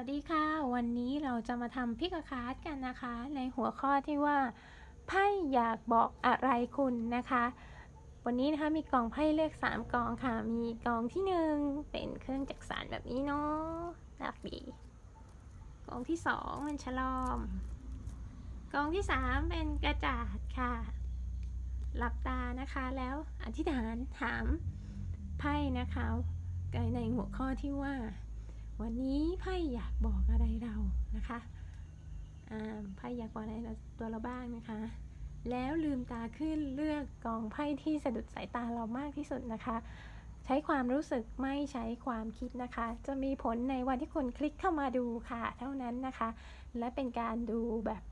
วัสดีค่ะ วันนี้เราจะมาทำพิกคาร์ดกันนะคะ ในหัวข้อที่ว่าไพ่อยากบอกอะไรคุณนะคะ วันนี้นะคะมีกองไพ่เลือก 3 กองค่ะ มีกองที่ 1 เป็นเครื่องจักสานแบบนี้เนาะรักดีกองที่2เป็นฉลอม กองที่ 3 เป็นกระจาดค่ะ หลับตานะคะแล้วอธิษฐานถามไพ่นะคะในหัวข้อที่ว่า วันนี้ไพ่อยากบอกอะไรเรานะคะไพ่อยากบอกอะไรตัวเราบ้างนะคะ แล้วลืมตาขึ้นเลือกกองไพ่ที่สะดุดสายตาเรามากที่สุดนะคะ ใช้ความรู้สึกไม่ใช้ความคิดนะคะ จะมีผลในวันที่คุณคลิกเข้ามาดูค่ะ เท่านั้นนะคะ และเป็นการดูแบบ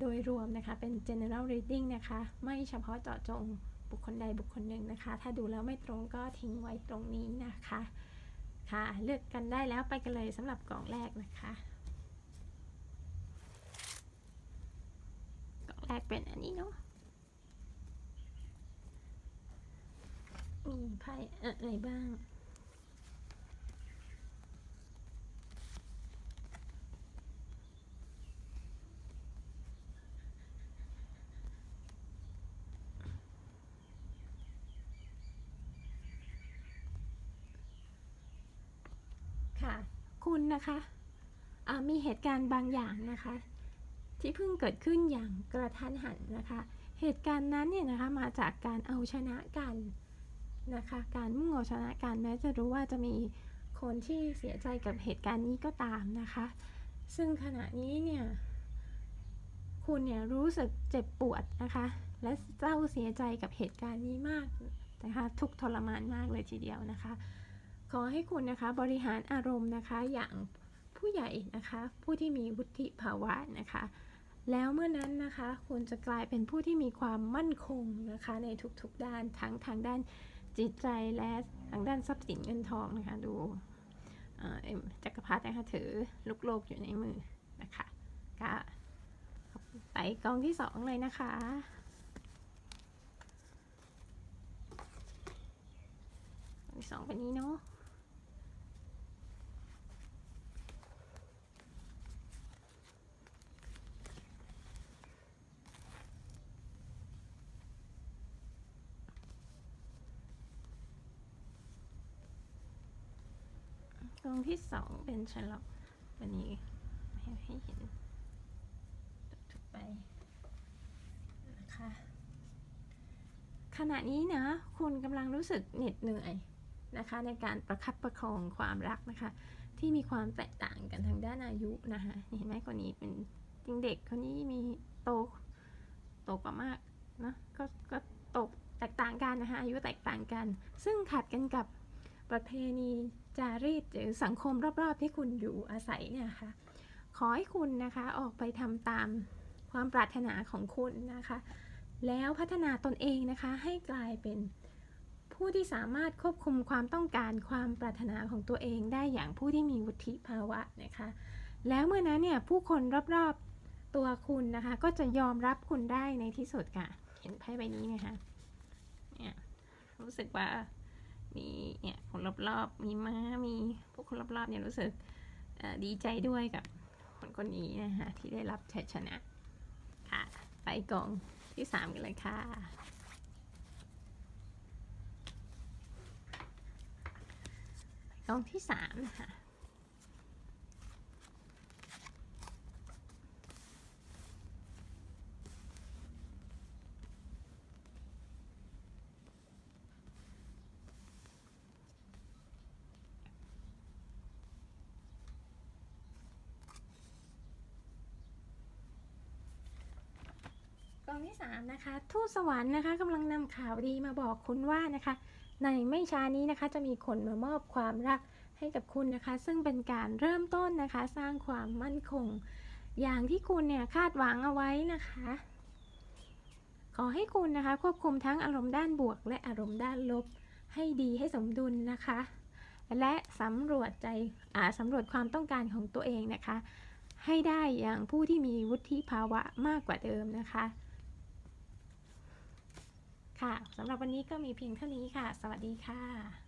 โดยรวมนะคะ เป็น general reading นะคะ ไม่เฉพาะเจาะจงบุคคลใดบุคคลหนึ่งนะคะ ถ้าดูแล้วไม่ตรงก็ทิ้งไว้ตรงนี้นะคะ ค่ะ เลือกกันได้แล้วไปกันเลยสำหรับกล่องแรกนะคะ กล่องแรกเป็นอันนี้เนาะมีไพ่อะไรบ้าง ค่ะ คุณนะคะมีเหตุการณ์บางอย่างนะคะ ที่เพิ่งเกิดขึ้นอย่างกระทันหันนะคะ เหตุการณ์นั้นเนี่ยนะคะมาจากการเอาชนะกันนะคะ การมุ่งเอาชนะกันแม้จะรู้ว่าจะมีคนที่เสียใจกับเหตุการณ์นี้ก็ตามนะคะ ซึ่งขณะนี้เนี่ยคุณเนี่ยรู้สึกเจ็บปวดนะคะ และเศร้าเสียใจกับเหตุการณ์นี้มากนะคะทุกทรมานมากเลยทีเดียวนะคะ ขอให้คุณนะคะบริหารอารมณ์นะคะอย่างผู้ใหญ่นะคะผู้ที่มีวุฒิภาวะนะคะ แล้วเมื่อนั้นนะคะคุณจะกลายเป็นผู้ที่มีความมั่นคงนะคะในทุกๆด้านทั้งทางด้านจิตใจและทางด้านทรัพย์สินเงินทองนะคะดูเอ็มจักรพรรดินะคะถือลูกโลกอยู่ในมือนะคะก็ไปกองที่สองเลยนะคะกองที่สองเป็นนี้เนาะ กองที่สองเป็นฉลอกวันนี้ให้ให้เห็นถูกๆไปนะคะขณะนี้นะคุณกำลังรู้สึกเหน็ดเหนื่อยนะคะ ในการประคับประคองความรักนะคะ ที่มีความแตกต่างกันทางด้านอายุนะคะเห็นไหมคนนี้เป็นจริงเด็กคนนี้มีโตโตกว่ามากนะก็ก็โตแตกต่างกันนะคะอายุแตกต่างกัน ซึ่งขัดกันกับ ประเพณีจารีตหรือสังคมรอบๆ ที่คุณอยู่อาศัยเนี่ยค่ะ ขอให้คุณนะคะออกไปทำตามความปรารถนาของคุณนะคะ แล้วพัฒนาตนเองนะคะให้กลายเป็นผู้ที่สามารถควบคุมความต้องการความปรารถนาของตัวเองได้อย่างผู้ที่มีวุฒิภาวะนะคะ แล้วเมื่อนั้นเนี่ยผู้คนรอบๆตัวคุณนะคะ ก็จะยอมรับคุณได้ในที่สุดค่ะ เห็นไพ่ใบนี้ไหมคะเนี่ยรู้สึกว่า มีเนี่ยคนรอบๆมีม้ามีพวกคนรอบๆเนี่ยรู้สึกดีใจด้วยกับคนคนนี้นะคะที่ได้รับชัยชนะค่ะ ไปกองที่สามกันเลยค่ะ กองที่สามนะคะ องที่สามนะคะทูตสวรรค์นะคะกำลังนำข่าวดีมาบอกคุณว่านะคะ ในไม่ช้านี้นะคะจะมีคนมามอบความรักให้กับคุณนะคะ ซึ่งเป็นการเริ่มต้นนะคะ สร้างความมั่นคง อย่างที่คุณเนี่ยคาดหวังเอาไว้นะคะ ขอให้คุณนะคะ ควบคุมทั้งอารมณ์ด้านบวก และอารมณ์ด้านลบ ให้ดีให้สมดุลนะคะ และสำรวจใจอ่าสำรวจความต้องการของตัวเองนะคะให้ได้อย่างผู้ที่มีวุฒิภาวะมากกว่าเดิมนะคะ ค่ะสำหรับวันนี้ก็มีเพียงเท่านี้ค่ะ สวัสดีค่ะ